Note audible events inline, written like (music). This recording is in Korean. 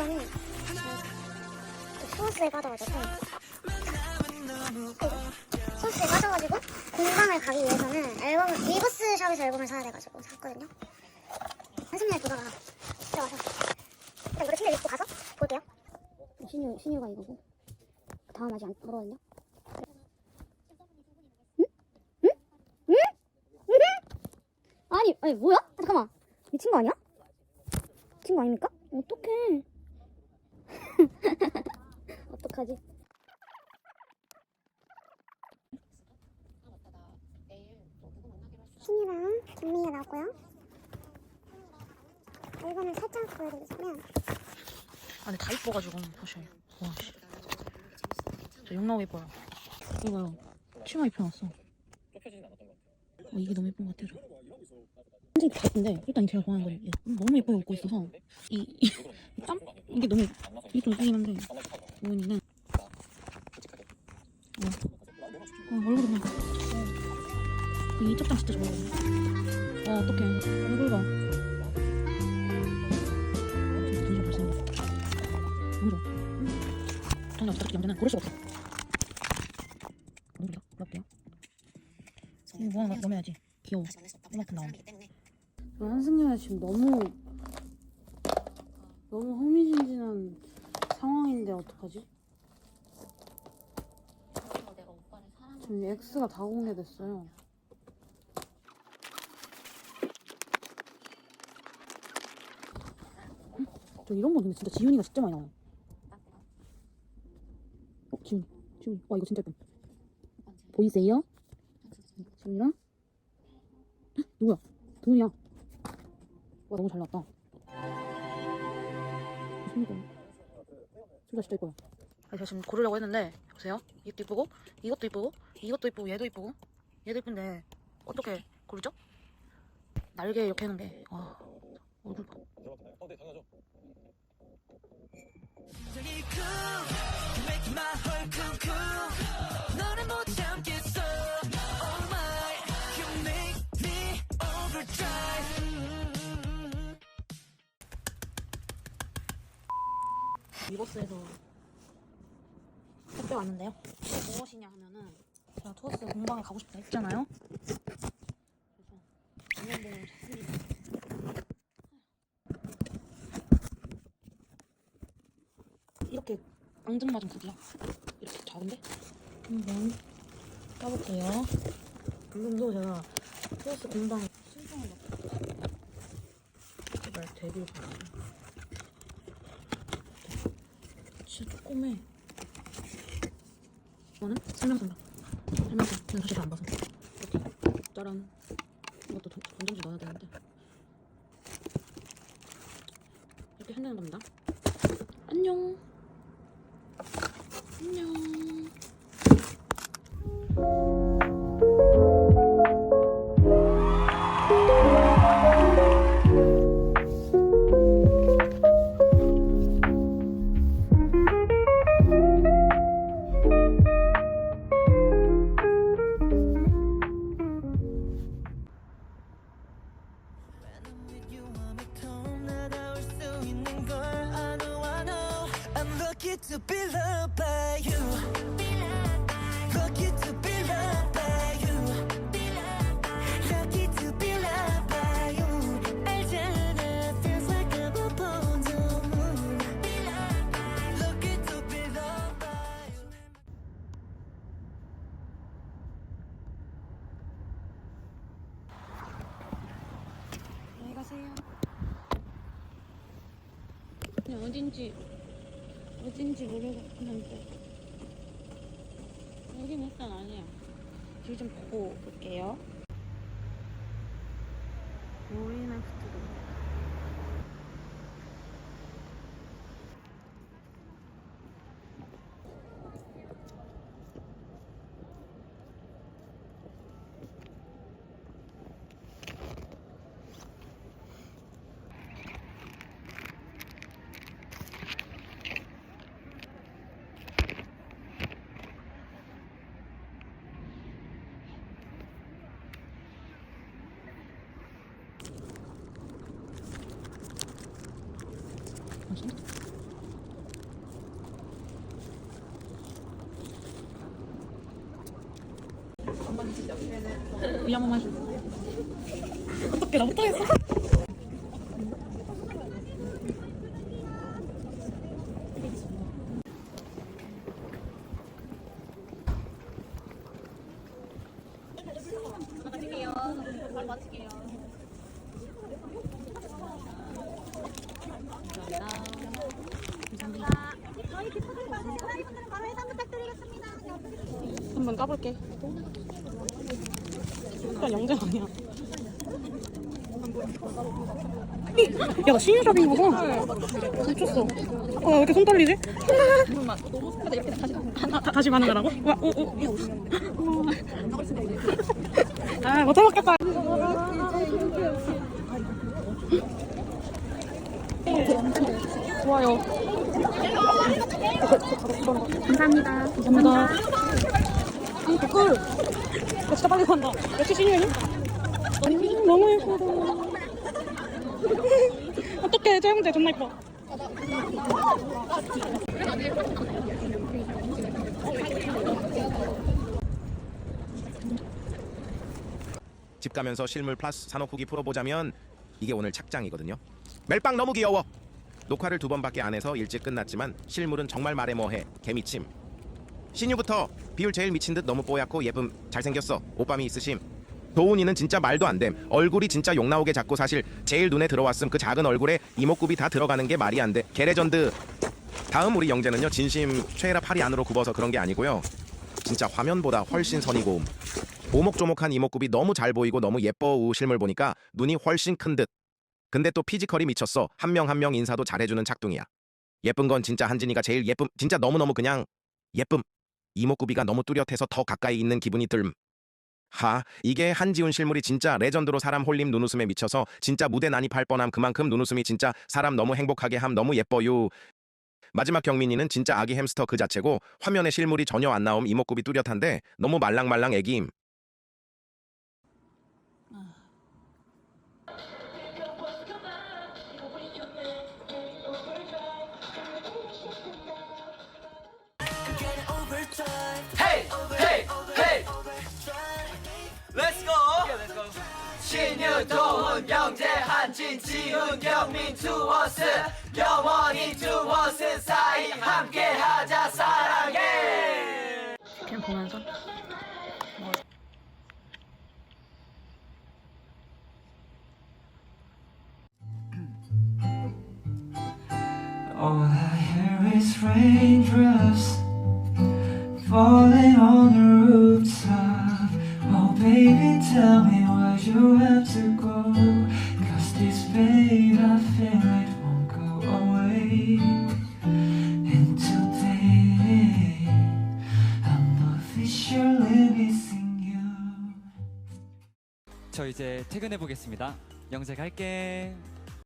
앨범이 소스에 빠져가지고 소스에 빠져가지고 공방을 가기 위해서는 앨범 리버스 샵에서 앨범을 사야 돼가지고 샀거든요. 한숨날 보다가 진짜 와서 일단 노래 침대 입고 가서 볼게요. 신유 신유가 이거고 다음 아직 안 걸어왔냐? 아니 아니 뭐야? 아, 잠깐만 미친 거 아니야? 미친 거 아닙니까? 어떡해 (laughs) 어떡하지? 신유랑 김미희가 나왔고요. 앨범을 살짝 보여드리자면 아 근데 다 이뻐가지고 사실 와 씨. 저 영롱 이뻐요 이거요 치마 입혀놨어 어, 이게 너무 예쁜 것 같아요 다 예쁜데 일단 제가 좋아하는. 음, 너무 예쁘게 입고 있어서 이, 이, 이 (laughs) 땀? 이게 너무 좀 예쁘긴 한데. 오은이는. 어. 아 얼굴이 그냥 이 짝장 진짜 좋아하거든요 아 어떡해. 얼굴 봐. 진짜 잘생겼어 너무 좋아 전혀 부탁드린 남자는 고를 수가 없어. 너무 좋다 부럽게요. 이거 뭐 하나 넣어야지. 귀여워. 이만큼 나오면 한승연이 지금 너무 너무 흥미진진한 어떡하지? 지금 X가 다 공개됐어요. 저 이런 거 근데 진짜 지윤이가 진짜 많이 나와요. 어 지윤이 지윤이. 와 이거 진짜 예쁨 보이세요? 지윤이랑? 헉, 누구야? 도훈이야. 와 너무 잘 나왔다. 이거 둘다 진짜 이뻐요. 아니 제가 지금 고르려고 했는데 보세요. 이것도 이쁘고 이것도 이쁘고 이것도 이쁘고 얘도 이쁘고 얘도 이쁜데 어떻게 고르죠? 날개 이렇게 해놓은 게. 와, 얼굴 봐. 너를 위버스에서 택배 왔는데요. 무엇이냐 하면은 제가 투어스 공방에 가고 싶다 했잖아요. 그래서 응원봉을 샀습니다. 이렇게 앙증맞은 구두야. 이렇게 작은데? 한번 까볼게요. 방금도 제가 투어스 공방 신청을 넣고 제발 데뷔를 바라요. 진짜 조그매. 이거는 설명서인가? 설명서는 사실 안 봐서. 이렇게 짜란. 이것도 돈- 건전지 넣어야 되는데. 이렇게 한다는 겁니다. 안녕. 안녕. To be loved by you Lucky to be loved by you Lucky to be loved by you 알잖아 feels like I'm upon the moon Lucky to be loved by you 안녕히 가세요. 그냥 어딘지 어딘지 모르겠는데 여기는 일단 아니야. 길 좀 보고 올게요. 거지? 위안만 마실래? 어떻게 나 못하겠어 한번 까볼게. 일단 영장 아니야. 야, 나 신유샵인 거 봐. 미쳤어. 어, 왜 이렇게 손 떨리지? 다, 다, 다시 거라고? 와, 오, 오. 아, 못 해먹겠다. 좋아요. 감사합니다. 감사합니다. 이 댓글. 나 진짜 빨리 간다. 역시 신유연이? 아니, 너무 예쁘다. 어떡해, 쟤형제 존나 예뻐. 집 가면서 실물 플러스 산업 후기 풀어보자면 이게 오늘 착장이거든요. 멜빵 너무 귀여워. 녹화를 두 번밖에 안 해서 일찍 끝났지만 실물은 정말 말해 뭐해 개미침. 신유부터 비율 제일 미친 듯 너무 뽀얗고 예쁨 잘생겼어. 오빠미 있으심. 도훈이는 진짜 말도 안 됨. 얼굴이 진짜 욕 나오게 작고 사실 제일 눈에 들어왔음 그 작은 얼굴에 이목구비 다 들어가는 게 말이 안 돼. 게레전드. 다음 우리 영재는요 진심 최애라 팔이 안으로 굽어서 그런 게 아니고요. 진짜 화면보다 훨씬 선이 고움. 오목조목한 이목구비 너무 잘 보이고 너무 예뻐 우 실물 보니까 눈이 훨씬 큰 듯. 근데 또 피지컬이 미쳤어. 한 명 한명 인사도 잘해주는 착둥이야. 예쁜 건 진짜 한진이가 제일 예쁨. 진짜 너무너무 그냥 예쁨. 이목구비가 너무 뚜렷해서 더 가까이 있는 기분이 들음. 하, 이게 한지훈 실물이 진짜 레전드로 사람 홀림 눈웃음에 미쳐서 진짜 무대 난입할 뻔함 그만큼 눈웃음이 진짜 사람 너무 행복하게 함 너무 예뻐요. 마지막 경민이는 진짜 아기 햄스터 그 자체고 화면에 실물이 전혀 안 나옴 이목구비 뚜렷한데 너무 말랑말랑 애기임. 신유, 도훈, 영재, 한진, 지훈, 경민, 투어스 영원히 투어스 사이 함께하자 사랑해. 그냥 보면서. All I hear is raindrops falling on the rooftop. Oh, baby, tell me you have to go. Cause this pain, I feel it won't go away. And today, I'm officially missing you. 저 이제 퇴근해 보겠습니다. 영재 갈게.